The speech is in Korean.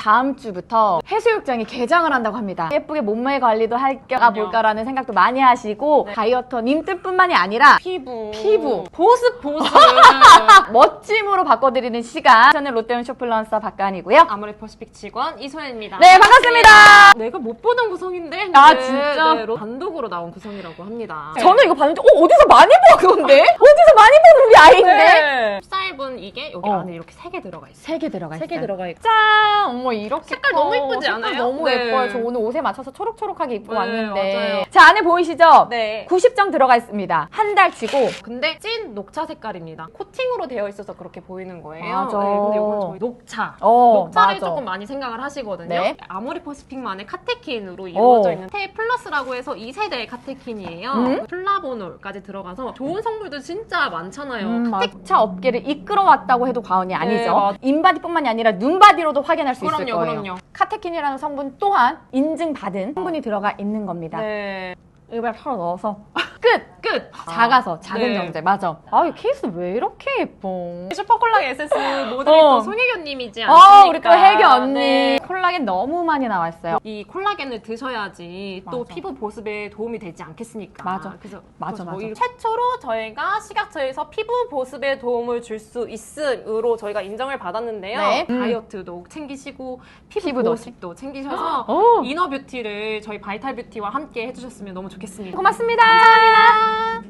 다음 주부터 해수욕장이 개장을 한다고 합니다. 예쁘게 몸매 관리도 할 겸가 그럼요. 볼까라는 생각도 많이 하시고 네. 다이어터님들뿐만이 아니라 피부. 피부. 보습, 보습. 멋짐으로 바꿔드리는 시간. 저는 롯데온 쇼플런서 박가은이고요. 아모레 퍼시픽 직원 이소연입니다. 네, 반갑습니다. 내가 못 보던 구성인데. 아, 네, 진짜? 네, 로- 단독으로 나온 구성이라고 합니다. 저는 이거 봤는데 어, 어디서 많이 본 건데? 어디서 많이 본 우리 아이인데? 네. 쌀분 이게 여기 어. 안에 이렇게 세 개 들어가 있어요. 세 개 들어가 있어요. 세 개 들어가 있고. 짠! 어머 이렇게 색깔 커. 너무 예쁘지 색깔 않아요? 너무 네. 예뻐요. 저 오늘 옷에 맞춰서 초록초록하게 입고 네, 왔는데. 맞아요. 자 안에 보이시죠? 네. 90장 들어가 있습니다. 한 달치고 근데 찐 녹차 색깔입니다. 코팅으로 되어 있어서 그렇게 보이는 거예요. 맞아. 네, 근데 이건 저희 녹차. 어, 녹차를 맞아. 조금 많이 생각을 하시거든요. 네. 아모레 퍼시픽만의 카테킨으로 이루어져 오. 있는 테 플러스라고 해서 2세대의 카테킨이에요. 음? 플라보놀까지 들어가서 좋은 성분도 진짜 많잖아요. 음, 카테- 차 업계 를 이끌어왔다고 해도 과언이 아니죠. 네, 맞- 인바디뿐만이 아니라 눈바디로도 확인할 수 있을 그럼요, 거예요. 그럼요. 카테킨이라는 성분 또한 인증받은 성분이 들어가 있는 겁니다. 네. 이걸 털어 넣어서 끝! 끝! 작아서 작은 네. 정제 맞아. 아, 이 케이스 왜 이렇게 예뻐? 슈퍼콜라 에센스 모델이 어. 또 송혜교님이지 않습니까? 아, 우리 또 혜교 언니. 네. 콜라겐 너무 많이 나와 있어요. 이 콜라겐을 드셔야지 또 맞아. 피부 보습에 도움이 되지 않겠습니까? 맞아. 그래서 맞아, 그래서 저희 맞아. 최초로 저희가 식약처에서 피부 보습에 도움을 줄 수 있음으로 저희가 인정을 받았는데요. 네. 음. 다이어트도 챙기시고 피부 피부도. 보습도 챙기셔서 오. 이너 뷰티를 저희 바이탈 뷰티와 함께 해주셨으면 너무 좋겠습니다. 고맙습니다. 감사합니다.